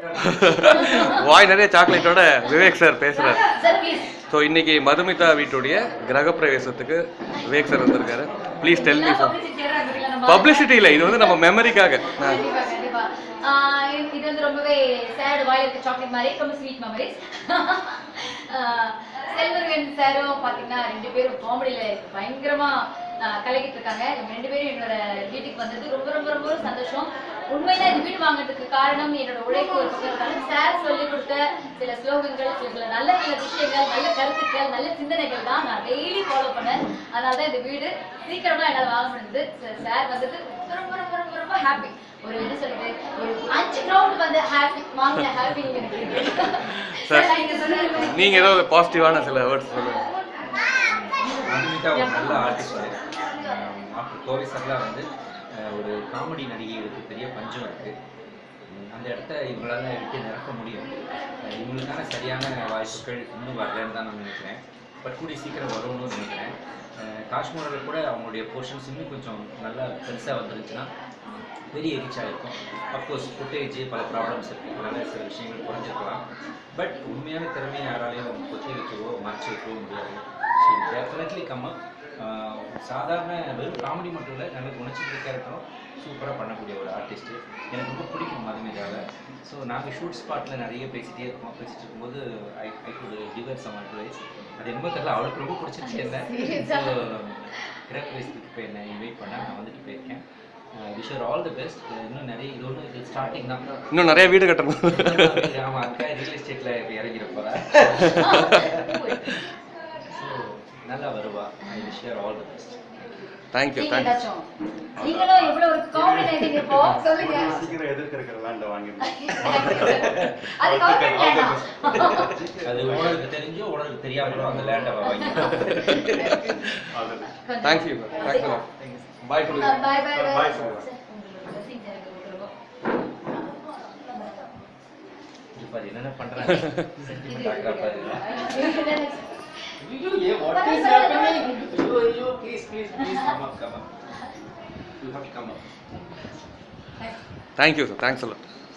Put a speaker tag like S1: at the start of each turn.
S1: வாய் நிறைய சாக்லேட்டோட விவேக் சார் பேசுறாரு. ஸோ இன்னைக்கு மதுமிதா வீட்டுடைய கிரகப்பிரவேசத்துக்கு விவேக் சார் வந்திருக்காரு. Please tell me sir publicity இல்லை இது வந்து நம்ம மெமரிக்காக
S2: இது- வந்து ரொம்பவே சேடு வாயில் இருக்க சாக்லேட் மாதிரி. ரொம்ப ஸ்வீட் மெமரிஸ் செல்வருகன் சாரும் பார்த்தீங்கன்னா ரெண்டு பேரும் காமெடியில் பயங்கரமாக கலக்கிட்டு இருக்காங்க இவங்க ரெண்டு பேரும் என்னோட வீட்டுக்கு வந்தது ரொம்ப ரொம்ப ரொம்ப சந்தோஷம். உண்மையில இந்த வீடு வாங்குறதுக்கு காரணம் என்னோட உழைப்பு ஒரு பக்கம் சார் சொல்லி கொடுத்த சில ஸ்லோகங்கள் சில சில நல்ல நல்ல விஷயங்கள் நல்ல கருத்துக்கள் நல்ல சிந்தனைகள் தான் நான் டெய்லி ஃபாலோ பண்ணேன். அதனால தான் இந்த வீடு சீக்கிரமா என்னால் வாங்க முடிஞ்சது. சார் வந்தது ரொம்ப ரொம்ப ரொம்ப ரொம்ப ரொம்ப ஹாப்பி ஒரு என்ன சொல்றது? ஒரு அஞ்சு கிரவுண்ட் வந்து ஹாப்பி வாங்கின ஹாப்பி
S1: நீங்க ஏதோ பாசிட்டிவான சில வேர்ட்ஸ் சொல்லுங்க.
S3: நல்ல ஆர்டிஸ்ட் மாற்று கோவை சரலா வந்து ஒரு காமெடி நடிகைகளுக்கு பெரிய பஞ்சம் இருக்குது அந்த இடத்த இவங்களால எடுத்து நிரப்ப முடியும். இவங்களுக்கான சரியான வாய்ப்புகள் இன்னும் வரலன்னு தான் நான் நினைக்கிறேன். பட் கூடிய சீக்கிரம் வரும்னு நினைக்கிறேன். காஷ்மீரில் கூட அவங்களுடைய போர்ஷன்ஸ் இன்னும் கொஞ்சம் நல்லா பெருசாக வந்துருச்சுன்னா பெரிய ரீச்சாக இருக்கும். அஃப்கோர்ஸ் ஃபுட்டேஜ் பல ப்ராப்ளம்ஸ் இருக்குது அதனால சில விஷயங்கள் குறைஞ்சிருக்கலாம். பட் உண்மையான திறமையை யாராலையும் கொத்தி வைக்கவோ மறைச்சி வைக்கவோ முடியாது. ஷி டெஃபினெட்லி கம் அப் சாதாரண வெறும் காமெடி மட்டும் இல்லை நல்ல குணச்சித்திர கேரக்டரும் சூப்பராக பண்ணக்கூடிய ஒரு ஆர்டிஸ்ட்டு எனக்கு ரொம்ப பிடிக்கும் மதுமிதாவை ஸோ நாங்கள் ஷூட் ஸ்பாட்டில் நிறைய பேசிட்டே இருக்கோம். பேசிட்டு இருக்கும்போது I I could deliver some advice அது என்னமோ தெரியல அவளுக்கு ரொம்ப பிடிச்சிருச்சு என்ன. ஸோ கிரகப்பிரவேசத்துக்கு போய் என்ன இன்வைட் பண்ண நான் வந்துட்டு போயிருக்கேன் விஷ் ஆல் தி பெஸ்ட் இன்னும் நிறைய இது ஒன்று இது ஸ்டார்டிங் தான்.
S1: இன்னும் நிறைய வீடு கட்டணும்.
S3: ஆமாம் அதுக்காக ரியல் எஸ்டேட்டில் இப்போ இறங்கிட போகிறேன் நல்லா வருவா. I wish all the best
S1: thank you
S2: நீங்க
S1: தேங்க்யூ
S2: ஏதாச்சும் நீங்களும் எவ்வளவு ஒரு காமெடி நடிகை இப்போ சொல்லுங்க.
S4: சீக்கிரம் எதிர்க்கிற லேண்ட வாங்கிருந்தேன்
S2: அது கவர்மெண்ட் வேண்டாம்
S3: அது உனக்கு தெரிஞ்சோ உனக்கு தெரியாமலோ அந்த லேண்டை வாங்கி
S1: பாய் சொல்லுங்க
S2: பாய் பாய்
S4: Bye,
S2: பாய்
S4: sir.
S3: இப்போ என்னென்ன பண்ணுறாங்க What is happening? You, you, please, please, please come up, come up. You have to come up. Thank you,
S1: sir. Thanks a lot.